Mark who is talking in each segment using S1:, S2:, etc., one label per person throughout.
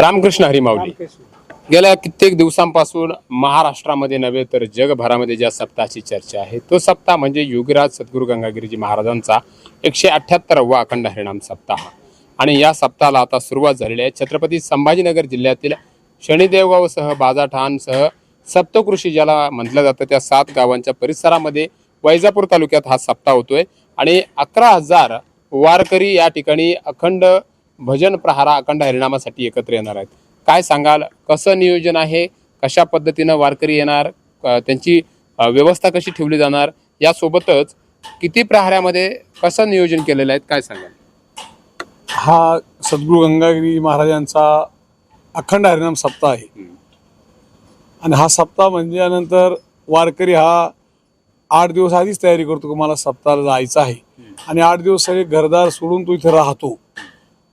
S1: रामकृष्ण हरिमाऊली गेल्या कित्येक दिवसांपासून महाराष्ट्रामध्ये नव्हे तर जगभरामध्ये ज्या सप्ताहाची चर्चा आहे तो सप्ताह म्हणजे योगीराज सद्गुरू गंगागिरीजी महाराजांचा एकशे अठ्ठ्याहत्तरावा अखंड हरिणाम सप्ताह. आणि या सप्ताहाला आता सुरुवात झालेली आहे. छत्रपती संभाजीनगर जिल्ह्यातील शनिदेवगावसह बाजाठाणसह सप्तकृषी ज्याला म्हटलं जातं त्या सात गावांच्या परिसरामध्ये वैजापूर तालुक्यात हा सप्ताह होतोय. आणि अकरा हजार वारकरी या ठिकाणी अखंड भजन प्रहारा अखंड हरिनामासाठी एकत्र येणार आहेत. काय सांगाल? कसं नियोजन आहे? कशा पद्धतीनं वारकरी येणार? त्यांची व्यवस्था कशी ठेवली जाणार? यासोबतच किती प्रहारामध्ये कसं नियोजन केलेलं आहे? काय सांगाल?
S2: हा सद्गुरू गंगागिरी महाराजांचा अखंड हरिनाम सप्ताह आहे. आणि हा सप्ताह म्हणजे नंतर वारकरी हा आठ दिवस आधीच तयारी करतो की मला सप्ताहाला जायचं आहे. आणि आठ दिवस सगळे घरदार सोडून तो इथे राहतो.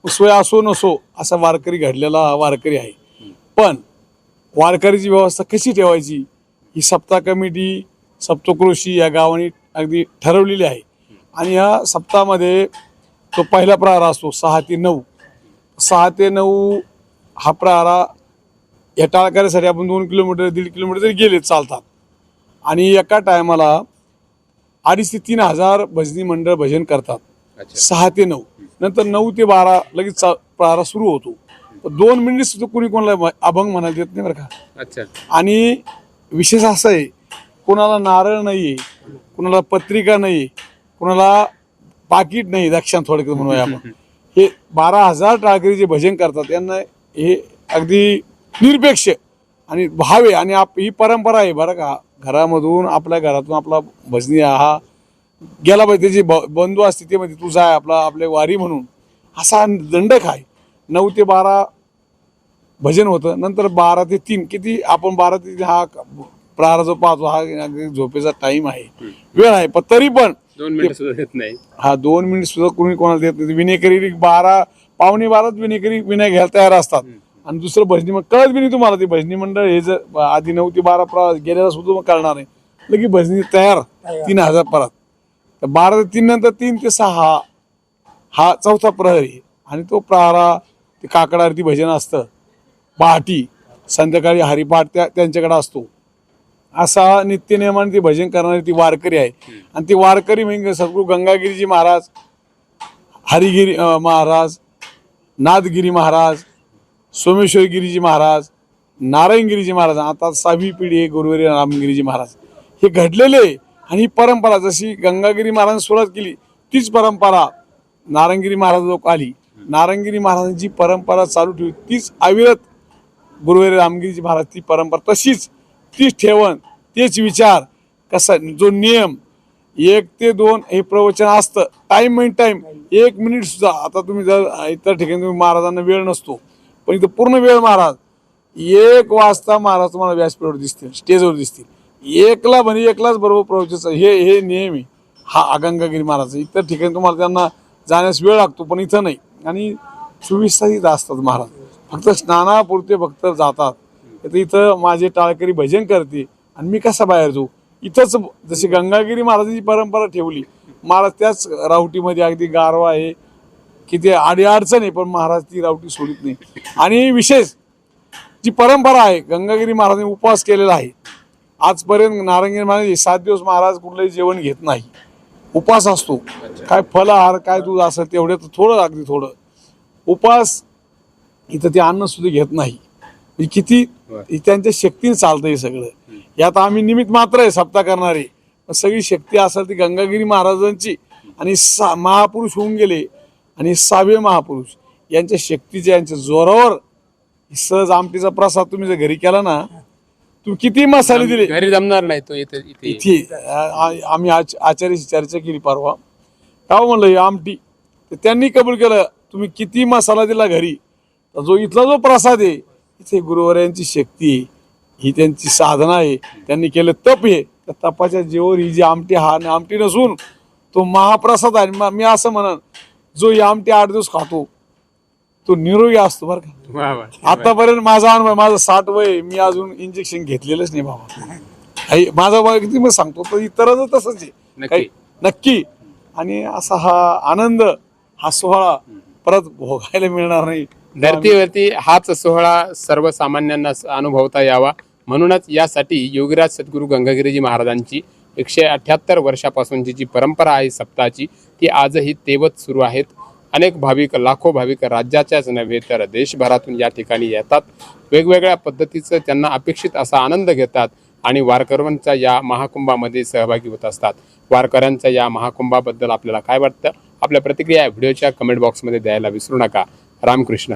S2: सोय असो नसो असा वारकरी घडलेला हा वारकरी आहे. पण वारकरीची व्यवस्था कशी ठेवायची? ही सप्ताह कमिटी सप्तकृषी या गावाने अगदी ठरवलेली आहे. आणि या सप्ताहामध्ये तो पहिला प्रहार असतो सहा ते नऊ. सहा ते नऊ हा प्रहारा या टाळकऱ्यासाठी आपण दोन किलोमीटर दीड किलोमीटर जरी गेले चालतात. आणि एका टायमाला अडीच ते तीन हजार भजनी मंडळ भजन करतात. सहा ते नऊ. नंतर नऊ ते बारा लगेच प्रहारा सुरू होतो. दोन मिनिट सुद्धा कोणी कोणाला अभंग म्हणायला देत नाही बरं का.
S1: अच्छा.
S2: आणि विशेष असं आहे कोणाला नारळ नाही कोणाला पत्रिका नाही कोणाला पाकिट नाही दक्षिण थोडक्यात म्हणूया आपण. हे बारा हजार टाळकरी जे भजन करतात यांना हे अगदी निरपेक्ष आणि भावे आणि आप ही परंपरा आहे बरं का. घरामधून आपल्या घरातून आपला भजनी हा गेला पाहिजे त्याचे ब- बंधू असते ते म्हणजे तू जाय आपला आपले वारी म्हणून. असा दंडक आहे. नऊ ते बारा भजन होतं. नंतर बारा ते तीन किती आपण बारा ते हा प्रहार जो पाहतो हा झोपेचा टाइम आहे. वेळ आहे पण तरी पण
S1: दोन मिनिट सुद्धा देत नाही.
S2: हा दोन मिनिट सुद्धा कोणी कोणाला देत नाही. विनेकरी बारा पावणे बाराच विनेकरी विनय घ्यायला तयार असतात. आणि दुसरं भजनी मंडळ कळत बी नाही तुम्हाला ते भजनी मंडळ हे जर आधी नऊ ते बारा प्रा गेलेला सुद्धा मग कळणार नाही. लगे भजनी तयार. तीन हजार परत. तर बारा ते तीन नंतर तीन ते सहा हा चौथा प्रहरी. आणि तो प्रहारा ते काकड आरती भजन असतं. पहाटी संध्याकाळी हरिपाठ त्या त्यांच्याकडे असतो. असा नित्यनियमाने ती भजन करणारी ती वारकरी आहे. आणि ती वारकरी म्हणजे सद्गुरू गंगागिरीजी महाराज हरिगिरी महाराज नादगिरी महाराज सोमेश्वरगिरीजी महाराज नारायणगिरीजी महाराज आता सहावी पिढी गुरुवारी रामगिरीजी महाराज. हे घडलेले आहे. आणि ही परंपरा जशी गंगागिरी महाराजांनी सुरुवात केली तीच परंपरा नारंगिरी महाराज लोक आली. नारंगिरी महाराजांची परंपरा चालू ठेवली तीच अविरत गुरुवारी रामगिरीजी महाराज ती परंपरा तशीच तीच ठेवण तेच विचार कसा जो नियम एक ते दोन हे प्रवचन असतं. टाईम माइन टाईम एक मिनिट सुद्धा. आता तुम्ही जर इतर ठिकाणी तुम्ही महाराजांना वेळ नसतो पण इथं पूर्ण वेळ महाराज एक वाजता महाराज तुम्हाला व्यासपीठावर दिसतील स्टेजवर दिसतील. एकला म्हणजे एकलाच बरोबर प्रवचन हे हे नियम आहे हा अगंगागिरी महाराज इतर ठिकाणी तुम्हाला त्यांना जाण्यास वेळ लागतो पण इथं नाही. आणि चोवीस तास इथं असतात महाराज. फक्त स्नानापुरते भक्त जातात. तर इथं माझे टाळकरी भजन करते. आणि मी कसा बाहेर जाऊ? इथंच जशी गंगागिरी महाराजांची परंपरा ठेवली महाराज त्याच रावटीमध्ये अगदी गारवा आहे. की ते आडी अडचण आहे पण महाराज ती रावटी सोडित नाही. आणि विशेष जी परंपरा आहे गंगागिरी महाराजांनी उपवास केलेला आहे. आजपर्यंत नारंगी महाराज सात दिवस महाराज कुठलंही जेवण घेत नाही. उपवास असतो. काय फलाहार काय दूध असं तेवढं थोडं अगदी थोडं. उपवास इथं ते अन्न सुद्धा घेत नाही. म्हणजे किती त्यांच्या शक्तीने चालतं हे सगळं. यात आम्ही निमित्त मात्र आहे सप्ताह करणारे. पण सगळी शक्ती असेल ती गंगागिरी महाराजांची. आणि सा महापुरुष होऊन गेले. आणि सहावे महापुरुष. यांच्या शक्तीच्या यांच्या जोरावर सहज आमटीचा प्रसाद तुम्ही जर घरी केला ना तुम्ही किती मसाले दिले?
S1: घरी जमणार नाही तो इथे इथे
S2: इथे आ- आ- आम्ही आच- आचार्याशी चर्चा केली परवा. का म्हणलं ही आमटी? तर त्यांनी कबूल केलं तुम्ही किती मसाला दिला घरी? तर जो इथला जो प्रसाद आहे इथे गुरुवारांची शक्ती आहे. ही त्यांची साधना आहे. त्यांनी केलं तप आहे त्या तपाच्या जेवर ही जी आमटी हा आमटी नसून तो महाप्रसाद आहे. आणि म- मी असं म्हणन जो ही आमटी आठ दिवस खातो तो निरोगी असतो बरं का.
S1: वा वा
S2: आतापर्यंत माझा अनुभव माझं साठ वय आहे, मी अजून इंजेक्शन घेतलेलंच नाही बाबा. आई- माझा वय किती मी सांगतो तर इतरांचं तसंच आहे.
S1: नक्की.
S2: काही नक्की. आणि असा हा आनंद हा सोहळा परत भोगायला मिळणार नाही.
S1: धरतीवरती हाच सोहळा सर्वसामान्यांना स- अनुभवता यावा. म्हणूनच यासाठी योगीराज सद्गुरू गंगागिरीजी महाराजांची एकशे अठ्याहत्तर वर्षापासूनची जी परंपरा आहे सप्ताहाची ती आजही तेवत सुरू आहेत. अनेक भाविक लाखो भाविक राज्याच्याच नव्हे तर देशभरातून या ठिकाणी येतात. वेगवेगळ्या पद्धतीचं त्यांना अपेक्षित असा आनंद घेतात आणि वारकऱ्यांचा या महाकुंभामध्ये सहभागी होत असतात. वारकऱ्यांचा या महाकुंभाबद्दल आपल्याला काय वाटतं? आपल्या प्रतिक्रिया व्हिडिओच्या कमेंट बॉक्समध्ये द्यायला विसरू नका. रामकृष्ण.